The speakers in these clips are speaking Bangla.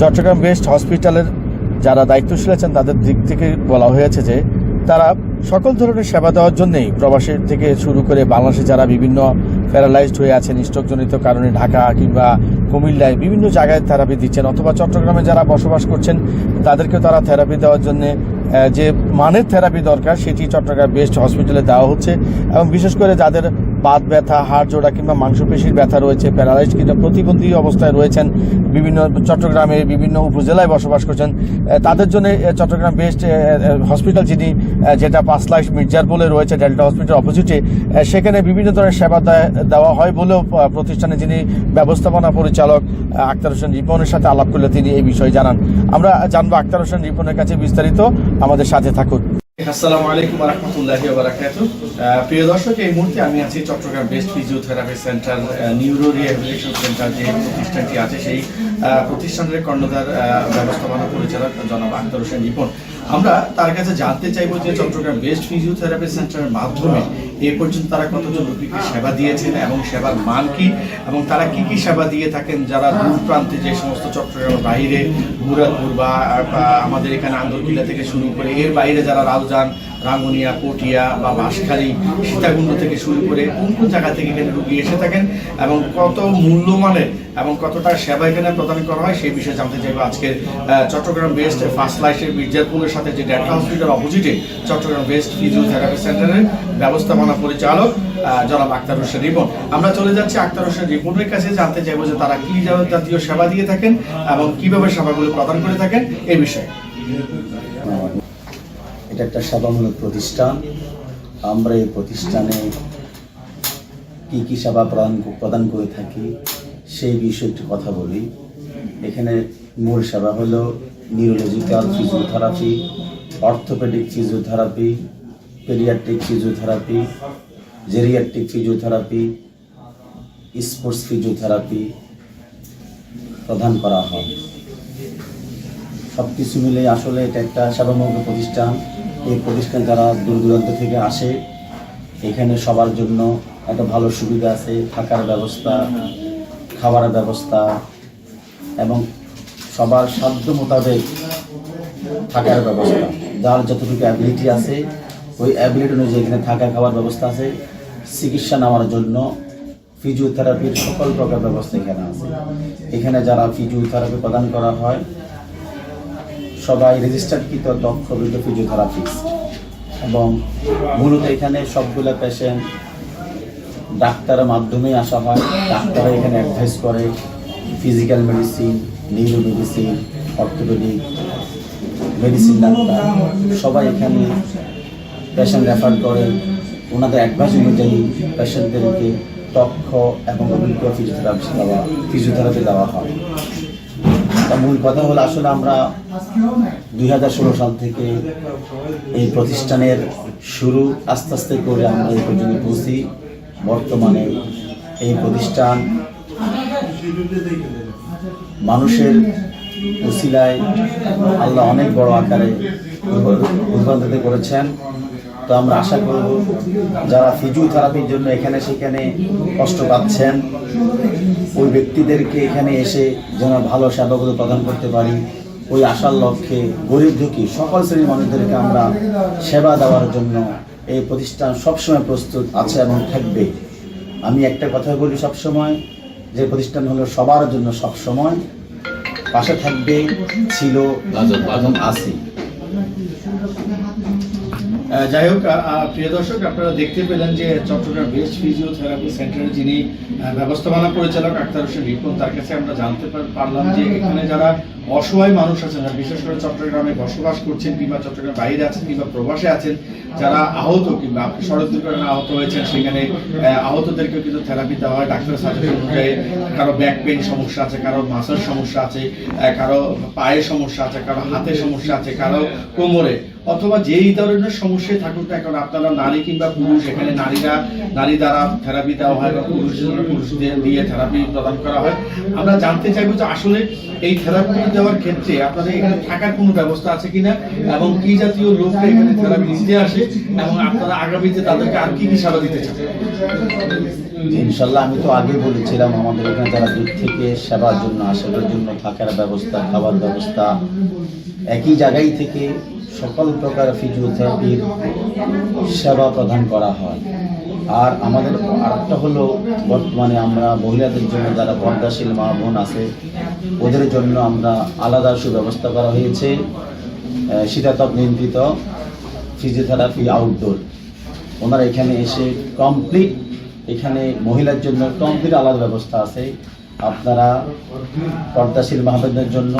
চট্টগ্রাম বেস্ট হসপিটালের যারা দায়িত্বশীল আছেন, তাদের দিক থেকে বলা হয়েছে যে তারা সকল ধরনের সেবা দেওয়ার জন্যই প্রবাসের থেকে শুরু করে বাংলাদেশে যারা বিভিন্ন প্যারালাইজড হয়ে আছেন, স্ট্রোকজনিত কারণে ঢাকা কিংবা কুমিল্লায় বিভিন্ন জায়গায় থেরাপি দিচ্ছেন অথবা চট্টগ্রামে যারা বসবাস করছেন, তাদেরকেও তারা থেরাপি দেওয়ার জন্য যে মানের থেরাপি দরকার, সেটি চট্টগ্রাম বেস্ট হসপিটালে দেওয়া হচ্ছে। এবং বিশেষ করে যাদের বাত ব্যথা, হাড় জোড়া কিংবা মাংসপেশির ব্যথা রয়েছে প্যারালাইজড কিংবা প্রতিবন্ধী অবস্থায় রয়েছেন বিভিন্ন চট্টগ্রামে বিভিন্ন উপজেলায় বসবাস করছেন। তাদের জন্য চট্টগ্রাম বেস্ট হসপিটাল যিনি যেটা পাঁচলাইশ মির্জারপুলে রয়েছে ডেল্টা হসপিটাল অপোজিটে সেখানে বিভিন্ন ধরনের সেবা দেওয়া হয় বলেও প্রতিষ্ঠানে যিনি ব্যবস্থাপনা পরিচালক আক্তার হোসেন রিপনের সাথে আলাপ করলে তিনি এই বিষয়ে জানান। আমরা জানব আক্তার হোসেন রিপনের কাছে বিস্তারিত, আমাদের সাথে থাকুন। আসসালামু আলাইকুম রহমতুল্লাহি বারাকাত প্রিয় দর্শক, এই মুহূর্তে আমি আছি Chattogram best physiotherapy centre neuro rehabilitation centre যে প্রতিষ্ঠানটি আছে, সেই প্রতিষ্ঠানের কর্ণধার ব্যবস্থাপনা পরিচালক জনাব আখতার হোসেন রিপন। আমরা তার কাছে জানতে চাইব যে চট্টগ্রাম বেস্ট ফিজিওথেরাপি সেন্টারের মাধ্যমে এ পর্যন্ত তারা কতজন রোগীকে সেবা দিয়েছেন এবং সেবার মান কি? এবং তারা কি কি সেবা দিয়ে থাকেন যারা দূর প্রান্তে যে সমস্ত চট্টগ্রামের বাইরে, মুরাদপুর বা আমাদের এখানে আন্দরকিল্লা থেকে শুরু করে এর বাইরে যারা রাউজান, রাঙ্গুনিয়া পটিয়া বা বাঁশখালী, সীতাকুণ্ড থেকে শুরু করে কোন কোন জায়গা থেকে এখানে রুগী এসে থাকেন এবং কত মূল্যমানের এবং কতটা সেবা এখানে প্রদান করা হয় সেই বিষয়ে জানতে চাইব আজকের চট্টগ্রাম বেস্ট ফার্স্ট লাইসের মির্জারপুরের সাথে যে ডেন্টাল হসপিটাল অপোজিটে চট্টগ্রাম বেস্ট ফিজিওথেরাপি সেন্টারের ব্যবস্থাপনা পরিচালক জনাব আক্তার হোসেন রিপন। আমরা চলে যাচ্ছি আক্তার হোসেন রিপনের কাছে। জানতে চাইব যে তারা কি জাতীয় সেবা দিয়ে থাকেন এবং কীভাবে সেবাগুলো প্রদান করে থাকেন এই বিষয়ে। এটা একটা সেবামূলক প্রতিষ্ঠান। আমরা এই প্রতিষ্ঠানে কি কি সেবা প্রদান প্রদান করে থাকি সেই বিষয়ে একটু কথা বলি। এখানে মূল সেবা হলো neurological physiotherapy orthopaedic physiotherapy paediatric physiotherapy geriatric physiotherapy sports physiotherapy প্রদান করা হয়। সব কিছু মিলে আসলে এটা একটা সেবামূলক প্রতিষ্ঠান। এই প্রতিষ্ঠান যারা দূর দূরান্ত থেকে আসে, এখানে সবার জন্য একটা ভালো সুবিধা আছে, থাকার ব্যবস্থা খাবারের ব্যবস্থা এবং সবার সাধ্য মোতাবেক থাকার ব্যবস্থা, যার যতটুকু অ্যাবিলিটি আছে, ওই অ্যাবিলিটি অনুযায়ী এখানে থাকা খাওয়ার ব্যবস্থা আছে, চিকিৎসা নেওয়ার জন্য ফিজিওথেরাপির সকল প্রকার ব্যবস্থা এখানে আছে। এখানে যারা ফিজিওথেরাপি প্রদান করা হয়, সবাই রেজিস্টার্ডকৃত দক্ষ অভিজ্ঞ ফিজিওথেরাপিস্ট এবং মূলত এখানে সবগুলো পেশেন্ট ডাক্তারের মাধ্যমেই আসা হয়। ডাক্তাররা এখানে অ্যাডভাইস করে physical medicine neuro medicine orthopaedic medicine doctor সবাই এখানে পেশেন্ট রেফার করে। ওনাদের অ্যাডভাইস অনুযায়ী পেশেন্টদেরকে দক্ষ এবং অভিজ্ঞ ফিজিওথেরাপি দেওয়া ফিজিওথেরাপি দেওয়া হয়। তা মূল কথা হলো আসলে আমরা দুই হাজার ষোলো সাল থেকে এই প্রতিষ্ঠানের শুরু আস্তে আস্তে করে আমরা এই পর্যন্ত পৌঁছি। বর্তমানে এই প্রতিষ্ঠান মানুষের উসিলায় আল্লাহ অনেক বড় আকারে রূপান্তরিত করেছেন। তো আমরা আশা করব যারা ফিজিওথেরাপির জন্য এখানে সেখানে কষ্ট পাচ্ছেন, ওই ব্যক্তিদেরকে এখানে এসে যেন ভালো সেবাগুলো প্রদান করতে পারি। ওই আশার লক্ষ্যে গরিব দুঃখী সকল শ্রেণির মানুষদেরকে আমরা সেবা দেওয়ার জন্য এই প্রতিষ্ঠান সবসময় প্রস্তুত আছে এবং থাকবে। আমি একটা কথা বলি সবসময় যে প্রতিষ্ঠান হলো সবার জন্য সব সময় পাশে থাকবে ছিল এবং আছে আহ, যাই হোক প্রিয় দর্শক আপনারা দেখতে পেলেন যে চট্টগ্রাম বেস্ট ফিজিওথেরাপি সেন্টারের যিনি ব্যবস্থাপনা পরিচালক আক্তার হোসেন রিপন তার কাছে আমরা জানতে পারলাম যে এখানে যারা অসহায় মানুষ আছেন বিশেষ করে চট্টগ্রামে বসবাস করছেন কিংবা চট্টগ্রাম বাইরে আছেন কিংবা প্রবাসে আছেন যারা আহত কিংবা আপনি সড়ক দুর্ঘটনায় আহত হয়েছেন সেখানে আহ, আহতদেরকেও কিন্তু থেরাপি দেওয়া হয়। ডাক্তারের সাজেশন অনুযায়ী কারও ব্যাক পেইন সমস্যা আছে কারও মাসের সমস্যা আছে কারও পায়ের সমস্যা আছে কারও হাতের সমস্যা আছে কারও কোমরে অথবা যেই ধরনের সমস্যায় থাকুক না কারণ আপনারা নারী কিংবা পুরুষ, এখানে নারীরা, নারী দ্বারা থেরাপি দেওয়া হয় বা পুরুষ পুরুষদের দিয়ে থেরাপি প্রদান করা হয়। আমরা জানতে চাইব যে আসলে এই থেরাপি দেওয়ার ক্ষেত্রে আপনাদের এখানে থাকার কোনো ব্যবস্থা আছে কিনা এবং কি জাতীয় লোকরা এখানে থেরাপি নিতে আসে এবং আপনারা আগামীতে তাদেরকে আর কি কি সেবা দিতে চান? ইনশাল্লাহ, আমি তো আগে বলেছিলাম, আমাদের এখানে যারা দূর থেকে সেবার জন্য, আসার জন্য থাকার ব্যবস্থা খাবার ব্যবস্থা একই জায়গায় থেকে সকল প্রকার ফিজিওথেরাপির সেবা প্রদান করা হয়। আর আমাদের আরেকটা হলো, বর্তমানে আমরা মহিলাদের জন্য যারা পর্দাশীল মা বোন আছে, ওদের জন্য আমরা আলাদা সুব্যবস্থা করা হয়েছে। শীতাতপ নিয়ন্ত্রিত, ফিজিওথেরাপি আউটডোর ওনারা এখানে এসে কমপ্লিট এখানে মহিলার জন্য কমপ্লিট আলাদা ব্যবস্থা আছে। আপনারা পর্দাশীল মাহবেদের জন্য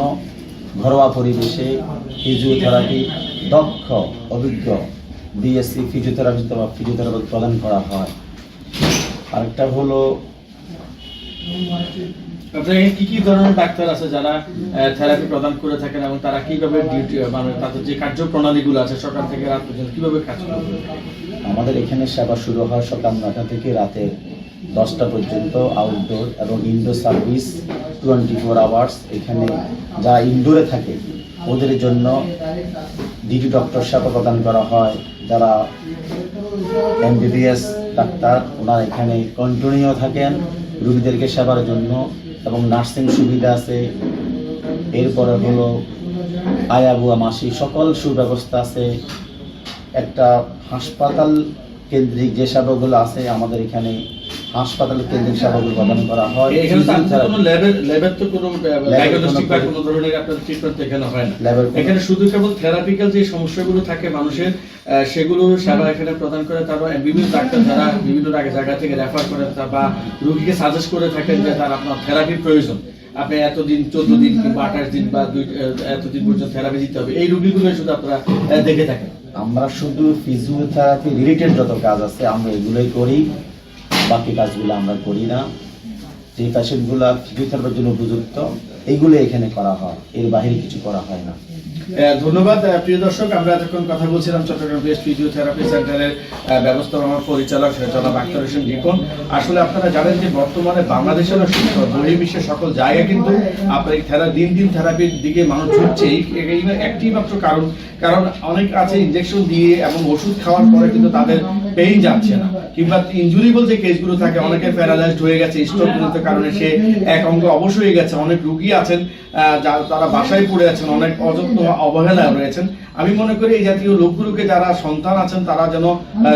ঘরোয়া পরিবেশে ফিজিওথেরাপি দক্ষ অভিজ্ঞ বিএসসি ফিজিওথেরাপি বা ফিজিওথেরাপি প্রদান করা হয়। আরেকটা হলো কি কি ধরনের ডাক্তার আছে যারা থেরাপি প্রদান করে থাকেন এবং তারা কীভাবে ডিউটি মানে তাদের যে কার্যপ্রণালীগুলো আছে সকাল থেকে রাত পর্যন্ত কীভাবে কাজ করে? আমাদের এখানে সেবা শুরু হয় সকাল নটা থেকে রাতে দশটা পর্যন্ত আউটডোর এবং indoor service twenty four hours এখানে যারা ইনডোরে থাকে, ওদের জন্য ডিটি ডক্টর সেবা প্রদান করা হয়। যারা এমবিবিএস ডাক্তার, ওনারা এখানে কন্টিনিউ থাকেন রুগীদেরকে সেবার জন্য এবং নার্সিং সুবিধা আছে। এরপরে হলো আয়াবুয়া মাসি, সকল সুব্যবস্থা আছে। একটা হাসপাতাল কেন্দ্রিক যে সেবাগুলো আছে আমাদের এখানে হাসপাতাল কেন্দ্রিক সেবাগুলো প্রদান করা হয়। এখানে কোনো ল্যাবের ল্যাবের তো কোনো ডায়াগনস্টিক বা কোনো- ধরনের আপনার ট্রিটমেন্ট এখানে হয় না। এখানে শুধু কেবল থেরাপিক্যাল যে সমস্যাগুলো থাকে মানুষের সেগুলো সেবা এখানে প্রদান করে তারপর বিভিন্ন ডাক্তার যারা বিভিন্ন জায়গা থেকে রেফার করে বা রোগীকে সাজেস্ট করে থাকেন যে তার আপনার থেরাপির প্রয়োজন। আপনি এতদিন চোদ্দ দিন কিংবা আঠাশ দিন বা দুই এতদিন পর্যন্ত থেরাপি দিতে হবে। এই রোগীগুলো শুধু আপনারা দেখে থাকেন। আমরা শুধু ফিজিওথেরাপি রিলেটেড যত কাজ আছে আমরা এগুলোই করি। বাকি কাজগুলো আমরা করি না। যে পেশেন্টগুলো ফিজিওথেরাপির জন্য উপযুক্ত, এইগুলো এখানে করা হয়। এর বাইরে কিছু করা হয় না। ধন্যবাদ। প্রিয় দর্শক, আমরা এতক্ষণ কথা বলছিলাম চট্টগ্রাম বেস্ট ফিজিওথেরাপি সেন্টারের ব্যবস্থাপনা পরিচালক জনাব আক্তার হোসেন রিপন। আসলে আপনারা জানেন যে বর্তমানে বাংলাদেশের বহির্বিশ্বের সকল জায়গায় কিন্তু আপনার এই থেরা, দিন দিন থেরাপির দিকে মানুষ ঝুঁকছে। এই একটি মাত্র কারণ। কারণ অনেক আছে ইনজেকশন দিয়ে এবং ওষুধ খাওয়ার পরে কিন্তু তাদের পেইন যাচ্ছে না। কিংবা ইনজুরিবল যে কেসগুলো থাকে, অনেকে প্যারালাইজড হয়ে গেছে স্ট্রোকজনিত কারণে সে এক অঙ্গ অবশ হয়ে গেছে, অনেক রুগী আছেন তারা বাসায় পড়ে আছেন, অনেক অযত্ন অবহেলায় রয়েছেন। আমি মনে করি এই জাতীয় লোকগুলোকে যারা সন্তান আছেন, তারা যেন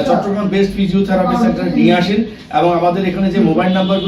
চট্টগ্রাম বেস্ট ফিজিওথেরাপি সেন্টারে নিয়ে আসেন এবং আমাদের এখানে যে মোবাইল নাম্বার